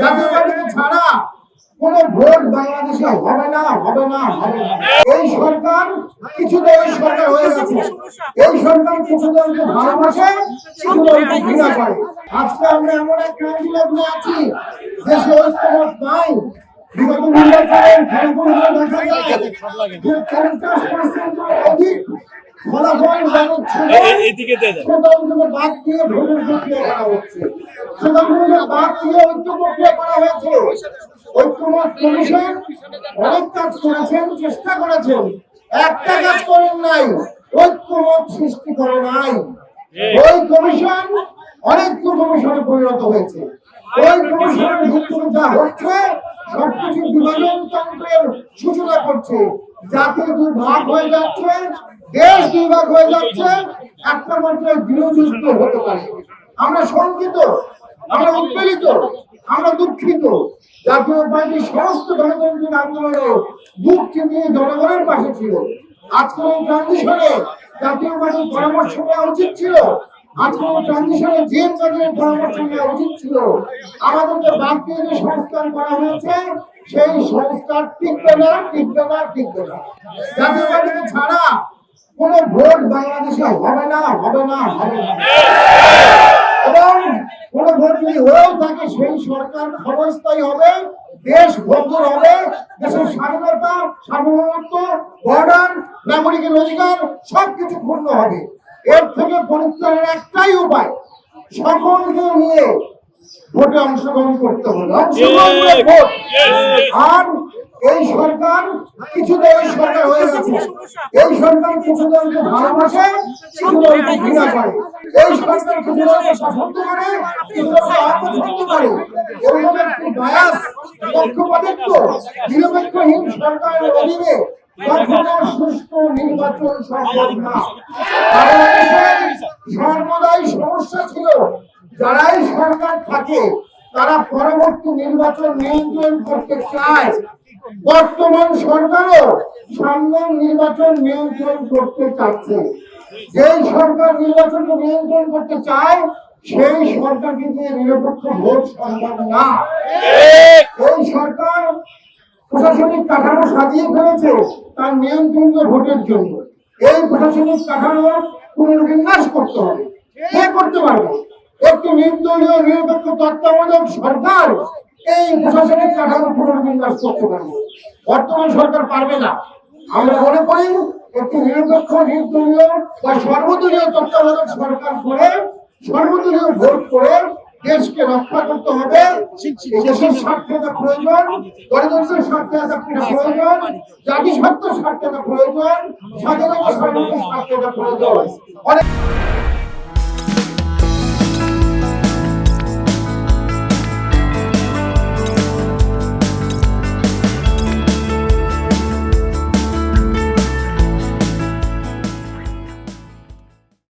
জাতীয় ছাড়া কোন ভোট বাংলাদেশে হবে না হবে না, হবে এই সরকার কিছু দলের সরকার হয়ে গেছে। এই সরকার কিছু দলকে ভালোবাসে, কিছু দলকে ঘৃণা করে। আজকে আমরা এমন এক ক্রান্তি লগ্নে আছি দেশে ঐক্যমত নাই। বিগত দেখা যায় যে পঞ্চাশ পার্সেন্টের অধিক ফলাফল জানাচ্ছে এই- এইদিকে দিয়ে দেন। সেদলগুলো বাদ দিয়ে ভোটের প্রক্রিয়া করা হচ্ছে। সেদলগুলো বাদ দিয়ে ঐক্য প্রক্রিয়া করা হয়েছে। ঐক্যমত কমিশন অনেক কাজ করেছেন চেষ্টা করেছেন। একটা কাজ করেন নাই ঐক্যমত সৃষ্টি করে নাই। ওই কমিশন অনেক কমিশনে পরিণত হয়েছে। ওই কমিশনের ভিত্তিতে যা হচ্ছে সবকিছু বিভাজন তন্ত্রের সূচনা করছে। জাতি দুই ভাগ হয়ে যাচ্ছে দেশ দুই ভাগ হয়ে যাচ্ছে একটা মাত্র গৃহযুদ্ধ হতে পারে। আমরা শঙ্কিত, আমরা উদ্বেলিত আমরা দুঃখিত জাতীয় পার্টি সমস্ত গণতান্ত্রিক আন্দোলনে বুক চিনিয়ে জনগণের পাশে ছিল। আজকে এই ট্রানজিশনে জাতীয় পার্টির পরামর্শ নেওয়া উচিত ছিল। আজকে এই ট্রানজিশনে জেন কাজের পরামর্শ নেওয়া উচিত ছিল। আমাদেরকে বাদ দিয়ে যে সংস্কার করা হয়েছে, সেই সংস্কার টিকবে না টিকবে না টিকবে না। জাতীয় পার্টিকে ছাড়া কোন ভোট বাংলাদেশে হবে না হবে না হবে না। এবং কোন ভোট যদি হয়েও থাকে সেই সরকার ক্ষমতাস্থায়ী হবে দেশ ভদ্র হবে দেশের স্বাধীনতা সার্বভৌমত্ব বর্ডার নাগরিকের অধিকার সবকিছু পূর্ণ হবে। এর থেকে পরিত্রাণের একটাই উপায় সকলকে নিয়ে ভোটে অংশগ্রহণ করতে হবে। অংশগ্রহণ ভোট। আর এই সরকার কিছু দলের সরকার হয়ে গেছে। এই সরকার কিছু দলকে ভালোবাসে, কিছু দলকে ঘৃণা করে। এই সরকার কিছু দলকে পছন্দ করে, কিছু দলকে অপছন্দ করে। এরকম একটি বায়াস, পক্ষপাতিত্ব, নিরপেক্ষহীন সরকারের অধীনে যারাই সরকার থাকে, তারা পরবর্তী নির্বাচন নিয়ন্ত্রণ করতে চায়। বর্তমান সরকারও সামনের নির্বাচন নিয়ন্ত্রণ করতে চাচ্ছে। যেই সরকার নির্বাচনকে নিয়ন্ত্রণ করতে চায়, সেই সরকারকে দিয়ে নিরপেক্ষ ভোট সম্ভব না। এই সরকার প্রশাসনিক কাঠামো সাজিয়ে ফেলেছে, তার নিয়ন্ত্রণ ভোটের জন্য। এই প্রশাসনিক কাঠামো পুনর্বিন্যাস করতে হবে। কে করতে পারবে? একটি নির্দলীয়, নিরপেক্ষ, তত্ত্বাবধায়ক সরকার এই প্রশাসনিক কাঠামো পুনর্বিন্যাস করতে পারবে। বর্তমান সরকার পারবে না। আমরা মনে করি একটি নিরপেক্ষ, নির্দলীয় বা সর্বদলীয় তত্ত্বাবধায়ক সরকার করে, সর্বদলীয় ভোট করে দেশকে রক্ষা করতে হবে। দেশের স্বার্থটা প্রয়োজন, গণতন্ত্রের স্বার্থটা প্রয়োজন জাতিসত্ত্বের স্বার্থটা প্রয়োজন, স্বাধীনতা স্বার্থটা প্রয়োজন। অনেক